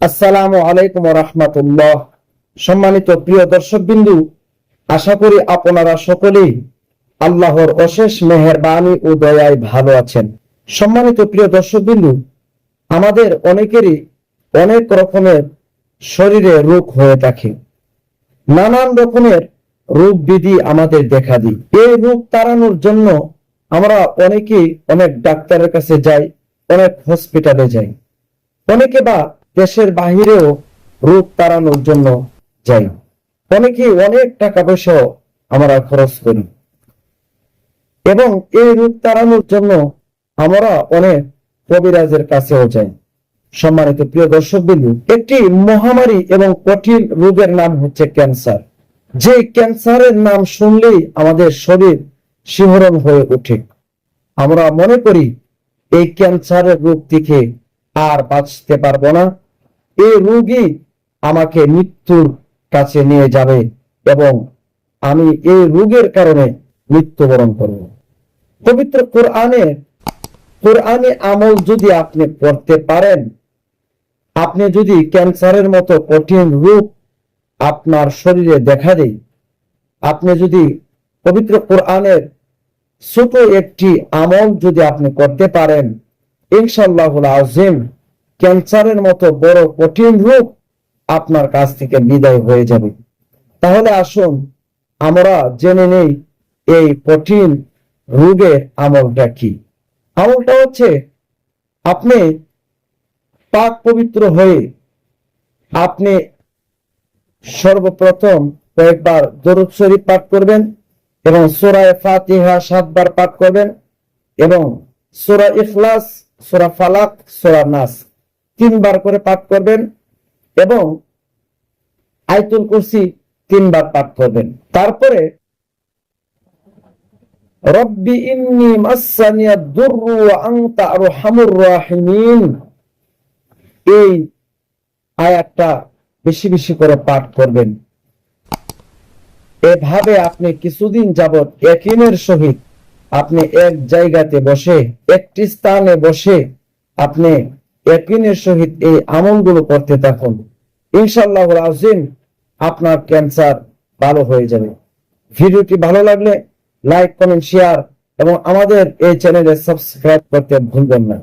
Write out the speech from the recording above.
আসসালামু আলাইকুম রহমতুল্লাহ। সম্মানিত প্রিয় দর্শক বিন্দু আশা করি আপনারা সকলেই আল্লাহর অশেষ মেহেরবানি ও দয়ায় ভালো আছেন। সম্মানিত প্রিয় দর্শক বিন্দু আমাদের অনেকেরই অনেক রকমের শরীরে রোগ হয়ে থাকে। নানান রকমের রোগ বিধি আমাদের দেখা দিই। এই রোগ তাড়ানোর জন্য আমরা অনেকেই অনেক ডাক্তারের কাছে যাই, অনেক হসপিটালে যাই। অনেকে বা দেশের বাহিরেও রোগ তাড়ানোর জন্য যাই। অনেকে অনেক টাকা পয়সা আমরা খরচ করি। এবং এই রোগ তাড়ানোর জন্য আমরা অনেক কবিরাজের কাছেও যাই। সম্মানিত প্রিয় দর্শক বিন্দু একটি মহামারী এবং কঠিন রোগের নাম হচ্ছে ক্যান্সার। যে ক্যান্সারের নাম শুনলেই আমাদের শরীর শিহরণ হয়ে ওঠে। আমরা মনে করি, এই ক্যান্সারের রোগ থেকে আর বাঁচতে পারব না। এই রোগই আমাকে মৃত্যুর কাছে নিয়ে যাবে এবং আমি এই রোগের কারণে মৃত্যুবরণ করব। পবিত্র কোরআনে কোরআনে আমল যদি আপনি করতে পারেন, আপনি যদি ক্যান্সারের মতো কঠিন রোগ আপনার শরীরে দেখা দেয়, আপনি যদি পবিত্র কোরআনের ছোট একটি আমল যদি আপনি করতে পারেন ইনশাল্লাহ আজিম ক্যান্সারের মতো বড় কঠিন রোগ আপনার কাছ থেকে বিদায় হয়ে যাবে। তাহলে আসুন, আমরা জেনে নেই এই কঠিন রোগের আমলটা কি। আমলটা হচ্ছে, আপনি পাক পবিত্র হয়ে আপনি সর্বপ্রথম কয়েকবার দরুদ শরীফ পাঠ করবেন এবং সোরায় ফাতিহা সাতবার পাঠ করবেন এবং সোরা ইখলাস, সোরা ফালাক, সোরা নাস তিনবার করে পাঠ করবেন এবং আইতুল কুরসি তিনবার পাঠ করবেন। তারপরে, রব্বি ইন্নি মাসানিয়া আনতা আরহামুর রাহিমিন। এই আয়াতটা বেশি বেশি করে পাঠ করবেন। এভাবে আপনি কিছুদিন যাবৎ একিনের সহিত আপনি এক জায়গাতে বসে, একটি স্থানে বসে আপনি একিনের সহিত এই আমলগুলো করতে থাকুন। ইনশাল্লাহ আজিম আপনার ক্যান্সার ভালো হয়ে যাবে। ভিডিওটি ভালো লাগলে লাইক, কমেন্ট, শেয়ার এবং আমাদের এই চ্যানেলে সাবস্ক্রাইব করতে ভুলবেন না।